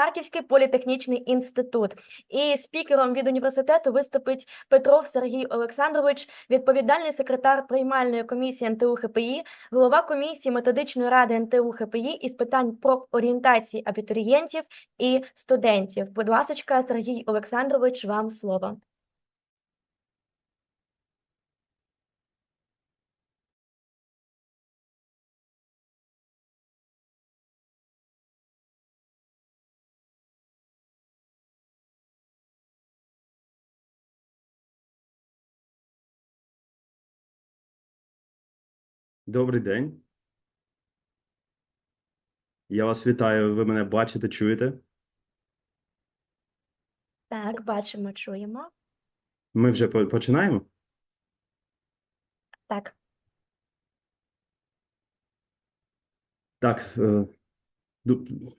Харківський політехнічний інститут. І спікером від університету виступить Петров Сергій Олександрович, відповідальний секретар приймальної комісії НТУ ХПІ, голова комісії методичної ради НТУ ХПІ із питань профорієнтації абітурієнтів і студентів. Будь ласка, Сергій Олександрович, вам слово. Добрий день. Я вас вітаю. Ви мене бачите, чуєте? Так, бачимо, чуємо. Ми вже по- починаємо? Так, Так. е, ду-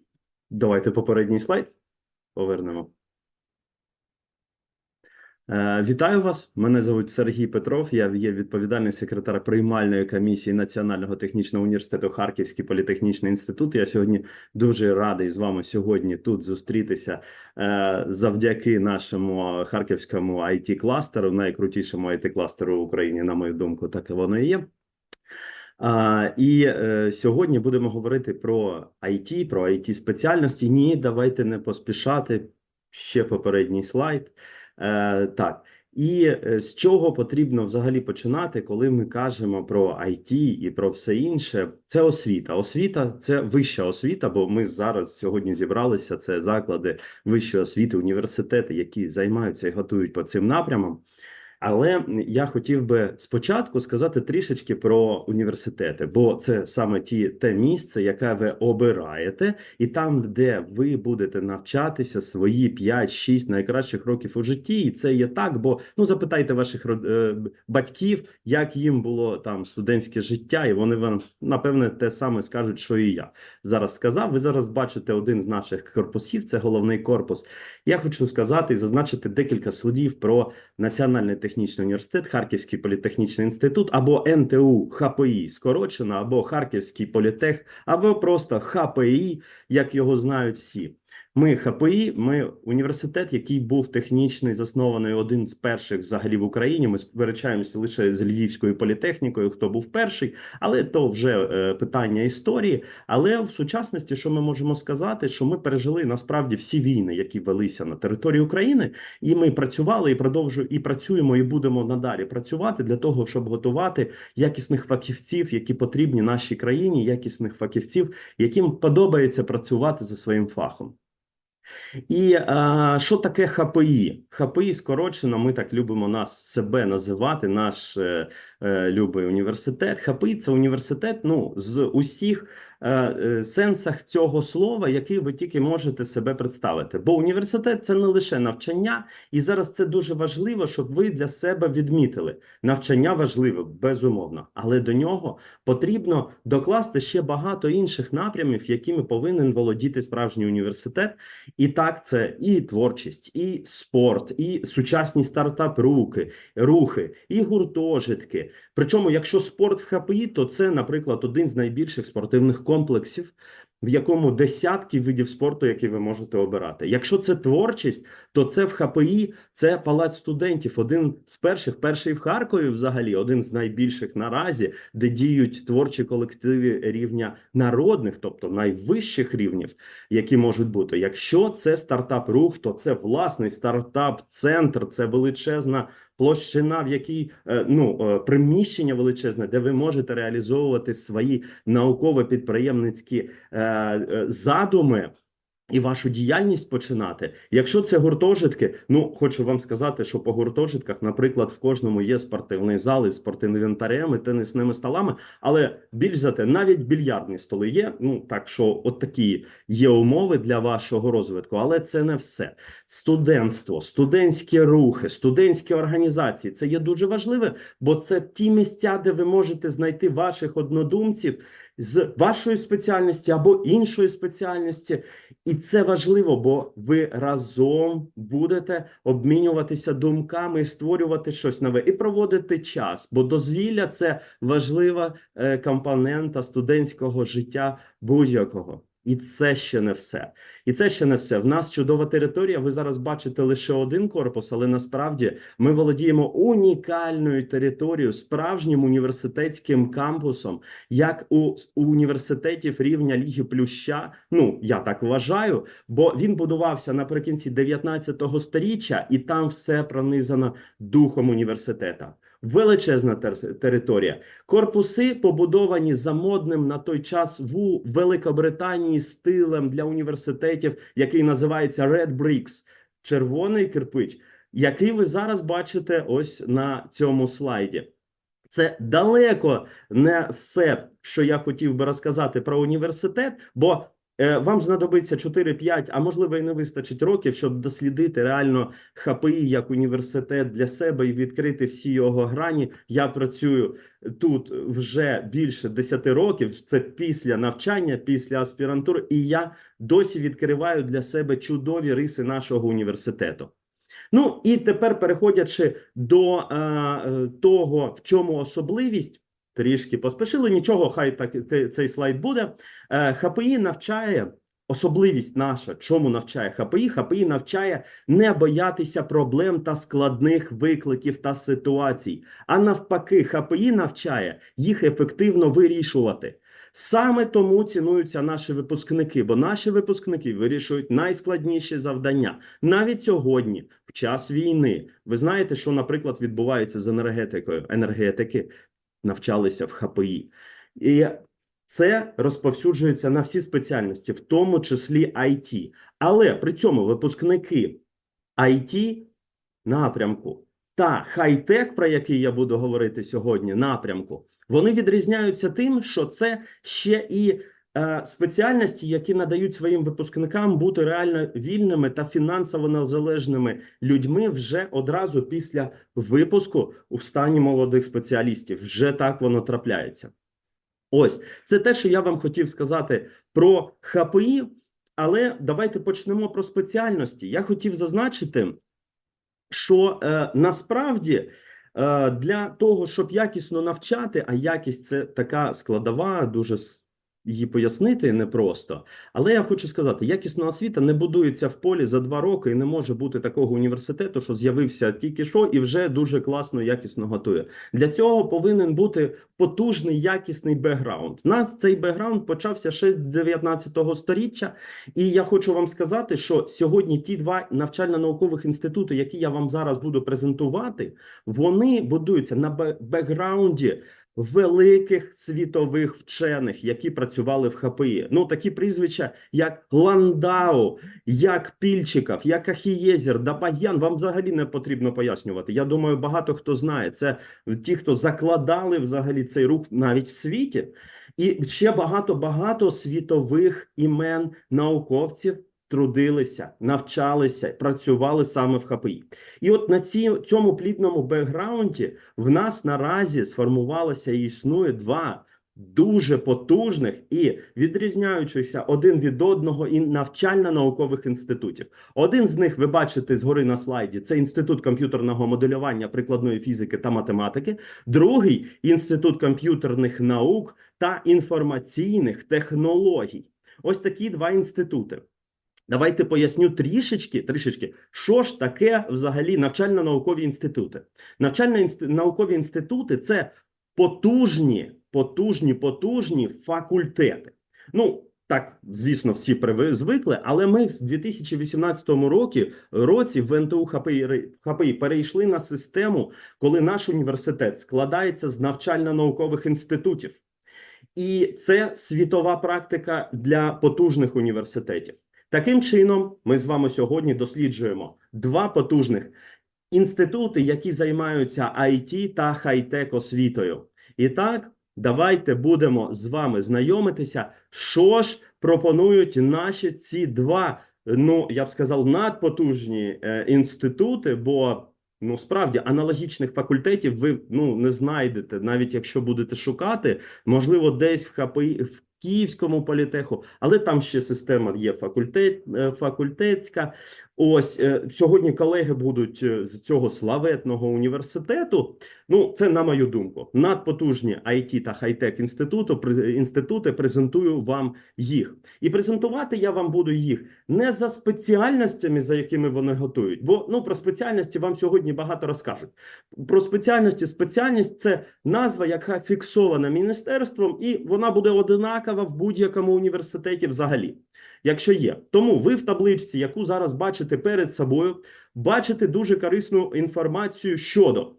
Давайте попередній слайд повернемо. Е, Вітаю вас. Мене звуть Сергій Петров. Я є відповідальний секретар приймальної комісії Національного технічного університету Харківський політехнічний інститут. Я сьогодні дуже радий з вами сьогодні тут зустрітися е, завдяки нашому харківському it кластеру найкрутішому it кластеру в Україні, на мою думку, так і воно і є. І е, сьогодні будемо говорити про IT, про it спеціальності. Ні, давайте не поспішати. Ще попередній слайд. Е, так, і е, з чого потрібно взагалі починати, коли ми кажемо про IT і про все інше? Це освіта. Освіта це вища освіта, бо ми зараз сьогодні зібралися. Це заклади вищої освіти, університети, які займаються і готують по цим напрямам. Але я хотів би спочатку сказати трішечки про університети, бо це саме ті те місце, яке ви обираєте, і там, де ви будете навчатися свої 5-6 найкращих років у житті, і це є так. Бо ну запитайте ваших е, батьків, як їм було там студентське життя, і вони вам напевне те саме скажуть, що і я зараз сказав. Ви зараз бачите один з наших корпусів. Це головний корпус. Я хочу сказати і зазначити декілька слів про Національний технічний університет, Харківський політехнічний інститут або НТУ ХПІ скорочено, або Харківський політех, або просто ХПІ, як його знають всі. Ми ХПІ, ми університет, який був технічний, заснований один з перших взагалі в Україні. Ми сперечаємося лише з Львівською політехнікою, хто був перший, але то вже е, питання історії. Але в сучасності, що ми можемо сказати, що ми пережили насправді всі війни, які велися на території України, і ми працювали і продовжуємо і працюємо, і будемо надалі працювати для того, щоб готувати якісних фахівців, які потрібні нашій країні, якісних фахівців, яким подобається працювати за своїм фахом. І а, що таке ХПІ? ХПІ скорочено, ми так любимо нас себе називати, наш е, е, любий університет. ХПІ це університет ну, з усіх сенсах цього слова, який ви тільки можете себе представити. Бо університет це не лише навчання, і зараз це дуже важливо, щоб ви для себе відмітили. Навчання важливе, безумовно, але до нього потрібно докласти ще багато інших напрямів, якими повинен володіти справжній університет. І так, це і творчість, і спорт, і сучасні стартап-рухи, рухи, і гуртожитки. Причому, якщо спорт в ХПІ, то це, наприклад, один з найбільших спортивних комплексів, в якому десятки видів спорту, які ви можете обирати. Якщо це творчість, то це в ХПІ це палац студентів, один з перших, перший в Харкові, взагалі, один з найбільших наразі, де діють творчі колективи рівня народних, тобто найвищих рівнів, які можуть бути. Якщо це стартап-рух, то це власний стартап-центр, це величезна площина, в якій е, ну е, приміщення величезне, де ви можете реалізовувати свої науково-підприємницькі е, задуми. І вашу діяльність починати. Якщо це гуртожитки, ну хочу вам сказати, що по гуртожитках, наприклад, в кожному є спортивний зал із спортивним інвентарем, і тенісними столами, але більш за те, навіть більярдні столи є. Ну так що, от такі є умови для вашого розвитку, але це не все. Студентство, студентські рухи, студентські організації це є дуже важливе, бо це ті місця, де ви можете знайти ваших однодумців з вашої спеціальності або іншої спеціальності. І це важливо, бо ви разом будете обмінюватися думками і створювати щось нове і проводити час. Бо дозвілля це важлива е, компонента студентського життя будь-якого. І це ще не все. І це ще не все. В нас чудова територія. Ви зараз бачите лише один корпус, але насправді ми володіємо унікальною територією, справжнім університетським кампусом, як у, університетів рівня Ліги Плюща. Ну я так вважаю, бо він будувався наприкінці 19 сторіччя, і там все пронизано духом університета. Величезна тер- територія. Корпуси побудовані за модним на той час в Великобританії стилем для університетів, який називається Red Bricks, червоний кирпич, який ви зараз бачите ось на цьому слайді. Це далеко не все, що я хотів би розказати про університет, бо вам знадобиться 4-5, а можливо і не вистачить років, щоб дослідити реально ХПІ як університет для себе і відкрити всі його грані. Я працюю тут вже більше 10 років. Це після навчання, після аспірантури, і я досі відкриваю для себе чудові риси нашого університету. Ну і тепер, переходячи до е, е, того, в чому особливість, трішки поспешили. Нічого, хай так цей слайд буде. Е, ХПІ навчає. Особливість наша, чому навчає ХПІ? ХПІ навчає не боятися проблем та складних викликів та ситуацій. А навпаки, ХПІ навчає їх ефективно вирішувати. Саме тому цінуються наші випускники, бо наші випускники вирішують найскладніші завдання. Навіть сьогодні, в час війни, ви знаєте, що, наприклад, відбувається з енергетикою. Енергетики навчалися в ХПІ. І це розповсюджується на всі спеціальності, в тому числі IT. Але при цьому випускники IT напрямку та хай-тек, про який я буду говорити сьогодні, напрямку, вони відрізняються тим, що це ще і спеціальності, які надають своїм випускникам бути реально вільними та фінансово незалежними людьми вже одразу після випуску у стані молодих спеціалістів. Вже так воно трапляється. Ось це те, що я вам хотів сказати про ХПІ. Але давайте почнемо про спеціальності. Я хотів зазначити, що е, насправді е, для того, щоб якісно навчати, а якість це така складова, дуже її пояснити непросто. Але я хочу сказати, якісна освіта не будується в полі за два роки, і не може бути такого університету, що з'явився тільки що, і вже дуже класно, якісно готує. Для цього повинен бути потужний якісний бекграунд. Нас цей бекграунд почався ще з 19 сторіччя. І я хочу вам сказати, що сьогодні ті два навчально-наукових інститути, які я вам зараз буду презентувати, вони будуються на бекграунді великих світових вчених, які працювали в ХПІ. Ну такі прізвища, як Ландау, як Пільчиков, як Ахієзер, Дапаян. Вам взагалі не потрібно пояснювати. Я думаю, багато хто знає. Це ті, хто закладали взагалі цей рух навіть в світі. І ще багато багато світових імен науковців трудилися, навчалися, працювали саме в ХПІ. І от на ці, цьому плідному бекграунді в нас наразі сформувалося і існує два дуже потужних і відрізняючихся один від одного і навчально-наукових інститутів. Один з них ви бачите згори на слайді: це інститут комп'ютерного моделювання прикладної фізики та математики. Другий інститут комп'ютерних наук та інформаційних технологій. Ось такі два інститути. Давайте поясню трішечки, трішечки, що ж таке взагалі навчально-наукові інститути. Навчально-наукові інститути це потужні, потужні, потужні факультети. Ну, так, звісно, всі звикли, але ми в 2018 році, році в НТУ ХПІ перейшли на систему, коли наш університет складається з навчально-наукових інститутів. І це світова практика для потужних університетів. Таким чином, ми з вами сьогодні досліджуємо два потужних інститути, які займаються IT та хай-тек освітою. І так, давайте будемо з вами знайомитися, що ж пропонують наші ці два, ну я б сказав, надпотужні е, інститути, бо ну справді аналогічних факультетів ви ну не знайдете, навіть якщо будете шукати, можливо, десь в ХПІ в Київському політеху, але там ще система є факультет, е, факультетська. Ось е, сьогодні колеги будуть е, з цього славетного університету. Ну, це на мою думку. Надпотужні IT та хай-тек інституту інститути презентую вам їх. І презентувати я вам буду їх не за спеціальностями, за якими вони готують. Бо ну про спеціальності вам сьогодні багато розкажуть. Про спеціальності спеціальність це назва, яка фіксована міністерством, і вона буде одинакова в будь-якому університеті взагалі якщо є. Тому ви в табличці, яку зараз бачите перед собою, бачите дуже корисну інформацію щодо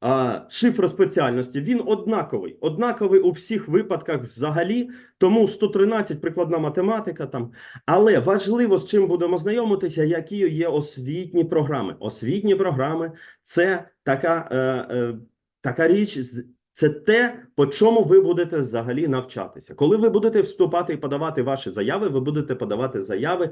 а, шифру спеціальності. Він однаковий, однаковий у всіх випадках взагалі. Тому 113 прикладна математика там. Але важливо, з чим будемо знайомитися, які є освітні програми. Освітні програми це така, е, е, така річ. Це те, по чому ви будете взагалі навчатися. Коли ви будете вступати і подавати ваші заяви, ви будете подавати заяви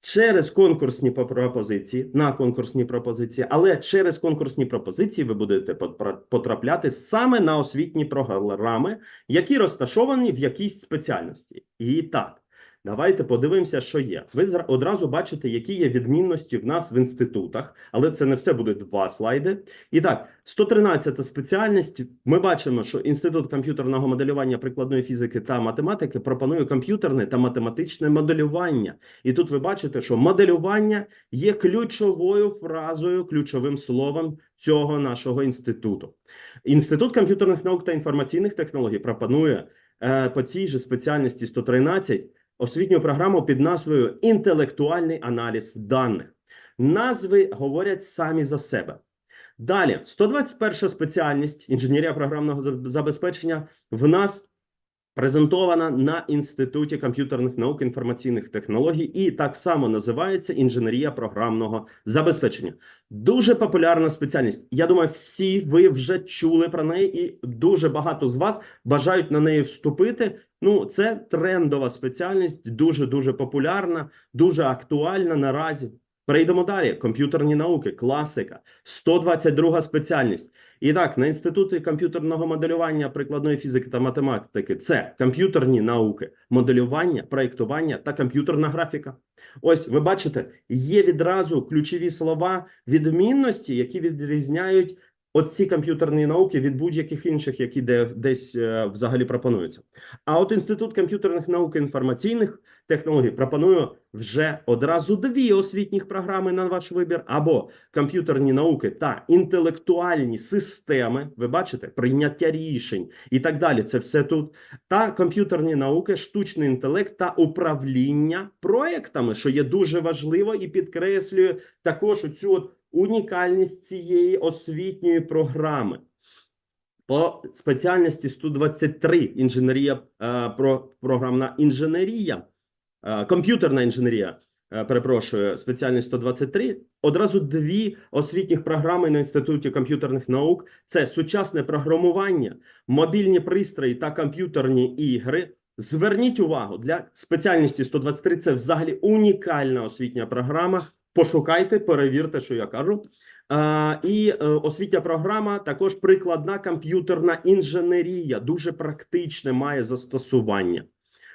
через конкурсні пропозиції на конкурсні пропозиції, але через конкурсні пропозиції ви будете потра- потрапляти саме на освітні програми, які розташовані в якійсь спеціальності. І так. Давайте подивимося, що є. Ви одразу бачите, які є відмінності в нас в інститутах, але це не все буде два слайди. І так, 113 спеціальність. Ми бачимо, що Інститут комп'ютерного моделювання прикладної фізики та математики пропонує комп'ютерне та математичне моделювання. І тут ви бачите, що моделювання є ключовою фразою, ключовим словом цього нашого інституту. Інститут комп'ютерних наук та інформаційних технологій пропонує е, по цій же спеціальності 113 освітню програму під назвою Інтелектуальний аналіз даних. Назви говорять самі за себе. Далі, 121 спеціальність інженерія програмного забезпечення в нас презентована на Інституті комп'ютерних наук інформаційних технологій і так само називається інженерія програмного забезпечення. Дуже популярна спеціальність. Я думаю, всі ви вже чули про неї, і дуже багато з вас бажають на неї вступити. Ну, це трендова спеціальність, дуже дуже популярна, дуже актуальна наразі. Перейдемо далі. Комп'ютерні науки, класика, 122 спеціальність. І так, на інститути комп'ютерного моделювання, прикладної фізики та математики це комп'ютерні науки, моделювання, проєктування та комп'ютерна графіка. Ось ви бачите, є відразу ключові слова відмінності, які відрізняють оці комп'ютерні науки від будь-яких інших, які де, десь е, взагалі пропонуються. А от інститут комп'ютерних наук і інформаційних технологій пропонує вже одразу дві освітніх програми на ваш вибір, або комп'ютерні науки та інтелектуальні системи. Ви бачите, прийняття рішень і так далі. Це все тут. Та комп'ютерні науки, штучний інтелект та управління проектами, що є дуже важливо і підкреслює також цю от унікальність цієї освітньої програми. По спеціальності 123 інженерія, е, про, програмна інженерія, е, комп'ютерна інженерія, е, перепрошую, спеціальність 123, одразу дві освітніх програми на Інституті комп'ютерних наук. Це сучасне програмування, мобільні пристрої та комп'ютерні ігри. Зверніть увагу, для спеціальності 123 це взагалі унікальна освітня програма. Пошукайте, перевірте, що я кажу. А, і е, освітня програма також прикладна комп'ютерна інженерія, дуже практичне має застосування.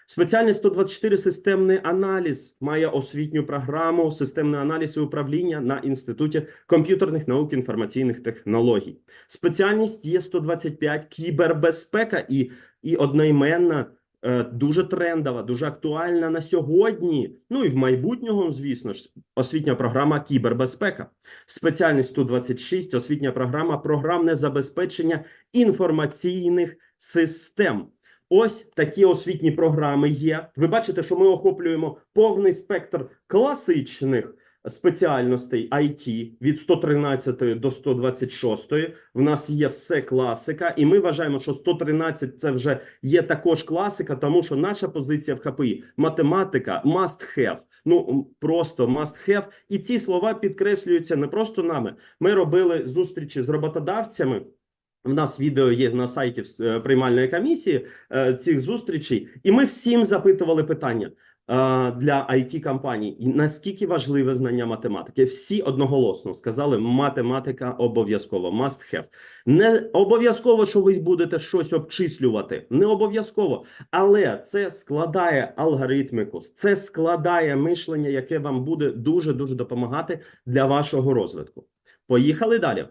Спеціальність 124 системний аналіз має освітню програму, системний аналіз і управління на інституті комп'ютерних наук інформаційних технологій. Спеціальність є 125 кібербезпека і, і одноіменна. Е, Дуже трендова, дуже актуальна на сьогодні. Ну і в майбутньому, звісно ж, освітня програма кібербезпека. Спеціальність 126, освітня програма програмне забезпечення інформаційних систем. Ось такі освітні програми є. Ви бачите, що ми охоплюємо повний спектр класичних спеціальностей IT від 113 до 126. В нас є все класика, і ми вважаємо, що 113 це вже є також класика, тому що наша позиція в ХПІ математика must have. Ну просто must have. І ці слова підкреслюються не просто нами. Ми робили зустрічі з роботодавцями. В нас відео є на сайті е, приймальної комісії е, цих зустрічей, і ми всім запитували питання: для it компаній і наскільки важливе знання математики? Всі одноголосно сказали, математика обов'язково, must have. Не обов'язково, що ви будете щось обчислювати, не обов'язково, але це складає алгоритміку, це складає мишлення, яке вам буде дуже дуже допомагати для вашого розвитку. Поїхали далі.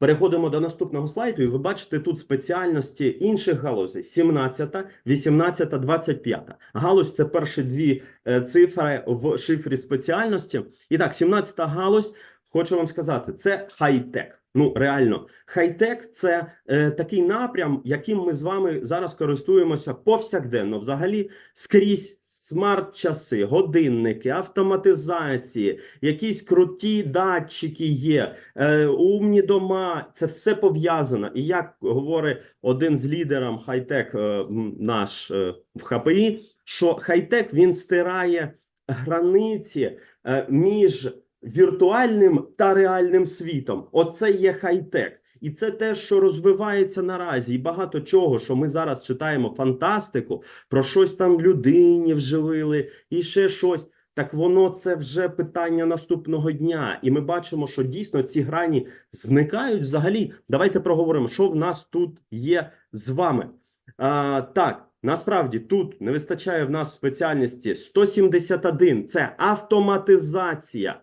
Переходимо до наступного слайду, і ви бачите тут спеціальності інших галузей: 17, 18, 25. Галузь це перші дві е, цифри в шифрі спеціальності. І так, 17 галузь, хочу вам сказати, це хай-тек. Ну, реально, хай-тек це е, такий напрям, яким ми з вами зараз користуємося повсякденно. Взагалі, скрізь смарт-часи, годинники, автоматизації, якісь круті датчики є, е, умні дома. Це все пов'язано. І як говорить один з лідерів хай-тек, е, наш е, в ХПІ, що хай-тек він стирає границі е, між віртуальним та реальним світом. Оце є хай-тек. І це те, що розвивається наразі, і багато чого, що ми зараз читаємо фантастику, про щось там людині вживили, і ще щось. Так воно це вже питання наступного дня, і ми бачимо, що дійсно ці грані зникають взагалі. Давайте проговоримо, що в нас тут є з вами. А, так, насправді тут не вистачає в нас спеціальності 171 – це автоматизація.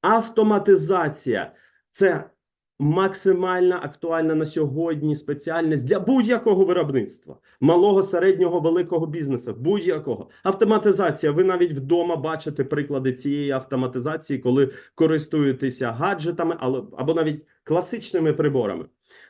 Автоматизація це максимально актуальна на сьогодні спеціальність для будь-якого виробництва, малого, середнього, великого бізнесу, будь-якого. Автоматизація. Ви навіть вдома бачите приклади цієї автоматизації, коли користуєтеся гаджетами але- або навіть класичними приборами.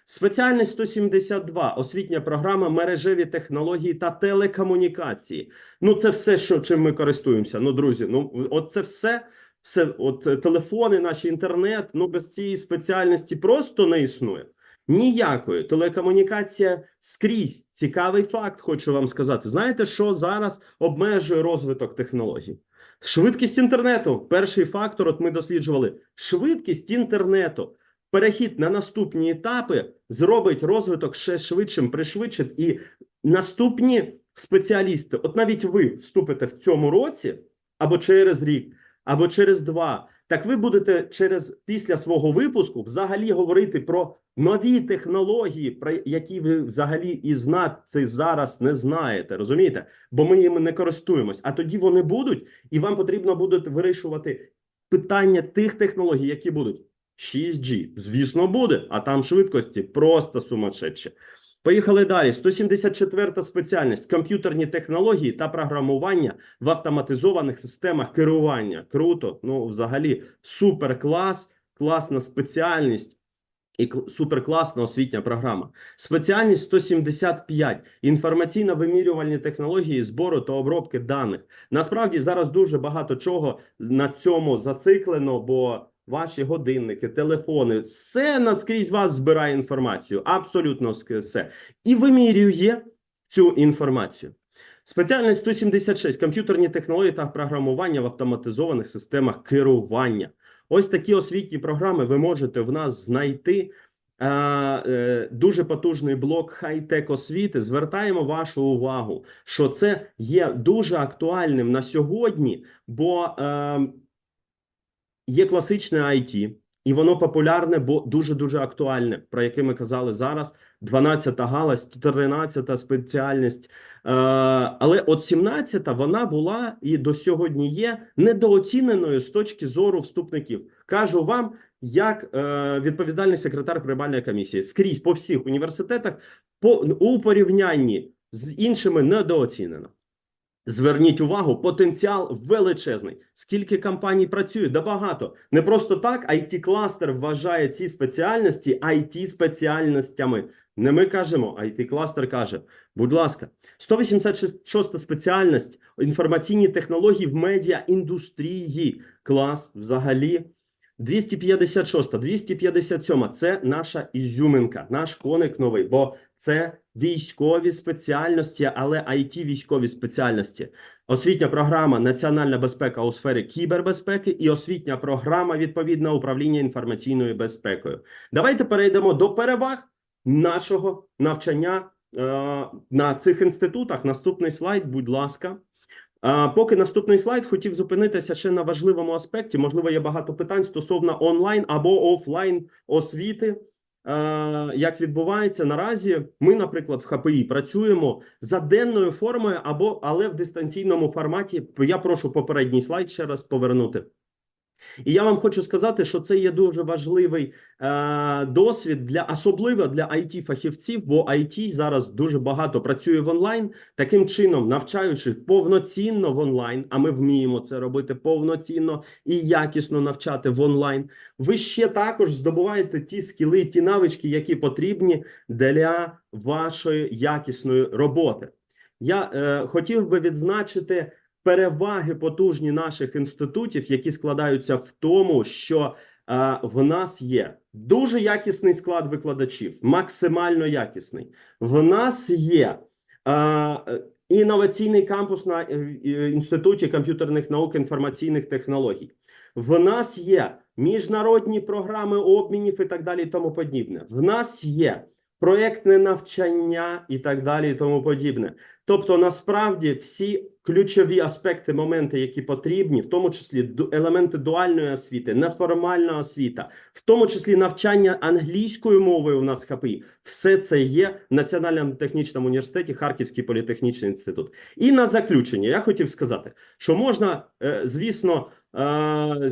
Спеціальність 172 освітня програма мережеві технології та телекомунікації. Ну, це все, що чим ми користуємося. Ну, друзі, ну от це все. Все, от е, телефони, наш інтернет, ну без цієї спеціальності просто не існує. Ніякої телекомунікація скрізь. Цікавий факт, хочу вам сказати. Знаєте, що зараз обмежує розвиток технологій? Швидкість інтернету. Перший фактор, от ми досліджували, швидкість інтернету. Перехід на наступні етапи зробить розвиток ще швидшим, пришвидшить, і наступні спеціалісти, от навіть ви вступите в цьому році або через рік, або через два. Так ви будете через після свого випуску взагалі говорити про нові технології, про які ви взагалі і знати зараз не знаєте. Розумієте? Бо ми їм не користуємось. А тоді вони будуть, і вам потрібно буде вирішувати питання тих технологій, які будуть 6G. Звісно, буде, а там швидкості просто сумасшедші. Поїхали далі. 174 спеціальність комп'ютерні технології та програмування в автоматизованих системах керування. Круто. Ну, взагалі, супер клас, класна спеціальність. І кл- суперкласна освітня програма. Спеціальність 175 інформаційно-вимірювальні технології збору та обробки даних. Насправді зараз дуже багато чого на цьому зациклено, бо ваші годинники, телефони, все наскрізь вас збирає інформацію. Абсолютно все. І вимірює цю інформацію. Спеціальність 176 комп'ютерні технології та програмування в автоматизованих системах керування. Ось такі освітні програми ви можете в нас знайти. Е, Дуже потужний блок хай-тек освіти. Звертаємо вашу увагу, що це є дуже актуальним на сьогодні, бо е, є класичне IT, і воно популярне, бо дуже дуже актуальне, про яке ми казали зараз. 12-та галузь, 13-та спеціальність. Е, але от 17-та вона була і до сьогодні є недооціненою з точки зору вступників. Кажу вам, як е, відповідальний секретар приймальної комісії скрізь по всіх університетах по у порівнянні з іншими недооцінено. Зверніть увагу, потенціал величезний. Скільки компаній працює? Да багато. Не просто так. it кластер вважає ці спеціальності it спеціальностями. Не ми кажемо, it кластер каже. Будь ласка, 186 спеціальність інформаційні технології в медіа індустрії. Клас взагалі. 256, 257 – це наша ізюминка, наш коник новий, бо це військові спеціальності, але it військові спеціальності. Освітня програма Національна безпека у сфері кібербезпеки і освітня програма відповідне управління інформаційною безпекою. Давайте перейдемо до переваг нашого навчання е, на цих інститутах. Наступний слайд, будь ласка. А поки наступний слайд хотів зупинитися ще на важливому аспекті. Можливо, є багато питань стосовно онлайн або офлайн освіти. Як відбувається наразі, ми, наприклад, в ХПІ працюємо за денною формою або але в дистанційному форматі. Я прошу попередній слайд ще раз повернути. І я вам хочу сказати, що це є дуже важливий е, досвід для особливо для it фахівців, бо IT зараз дуже багато працює в онлайн, таким чином навчаючи повноцінно в онлайн. А ми вміємо це робити повноцінно і якісно навчати в онлайн. Ви ще також здобуваєте ті скіли, ті навички, які потрібні для вашої якісної роботи. Я е, хотів би відзначити переваги потужні наших інститутів, які складаються в тому, що в нас є дуже якісний склад викладачів, максимально якісний. В нас є інноваційний кампус на е, е, інституті комп'ютерних наук інформаційних технологій. В нас є міжнародні програми обмінів і так далі, і тому подібне. В нас є проєктне навчання і так далі, і тому подібне. Тобто, насправді, всі ключові аспекти, моменти, які потрібні, в тому числі елементи дуальної освіти, неформальна освіта, в тому числі навчання англійською мовою у нас в ХПІ, все це є в Національному технічному університеті Харківський політехнічний інститут. І на заключення я хотів сказати, що можна, е, звісно,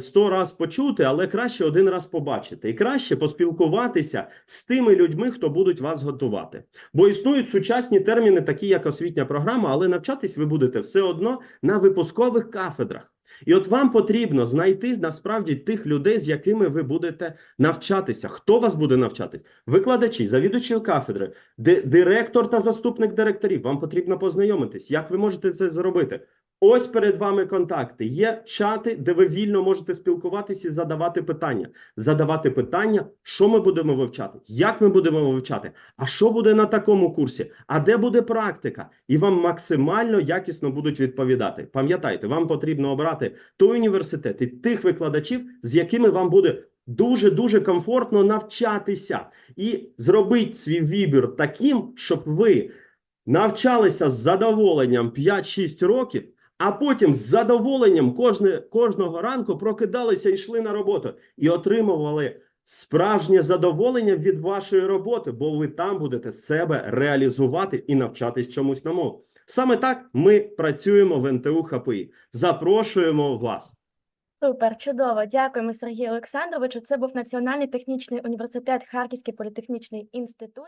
сто раз почути, але краще один раз побачити, і краще поспілкуватися з тими людьми, хто будуть вас готувати. Бо існують сучасні терміни, такі як освітня програма, але навчатись ви будете все одно на випускових кафедрах. І от вам потрібно знайти насправді тих людей, з якими ви будете навчатися. Хто вас буде навчатись? Викладачі, завідувачі кафедри, ди- директор та заступник директорів. Вам потрібно познайомитись. Як ви можете це зробити? Ось перед вами контакти. Є чати, де ви вільно можете спілкуватися і задавати питання. Задавати питання, що ми будемо вивчати, як ми будемо вивчати, а що буде на такому курсі, а де буде практика, і вам максимально якісно будуть відповідати. Пам'ятайте, вам потрібно обрати той університет і тих викладачів, з якими вам буде дуже дуже комфортно навчатися, і зробіть свій вибір таким, щоб ви навчалися з задоволенням 5-6 років. А потім з задоволенням кожне, кожного ранку прокидалися і йшли на роботу і отримували справжнє задоволення від вашої роботи, бо ви там будете себе реалізувати і навчатись чомусь новому. Саме так ми працюємо в НТУ ХПІ. Запрошуємо вас. Супер, чудово. Дякуємо, Сергію Олександровичу. Це був Національний технічний університет Харківський політехнічний інститут.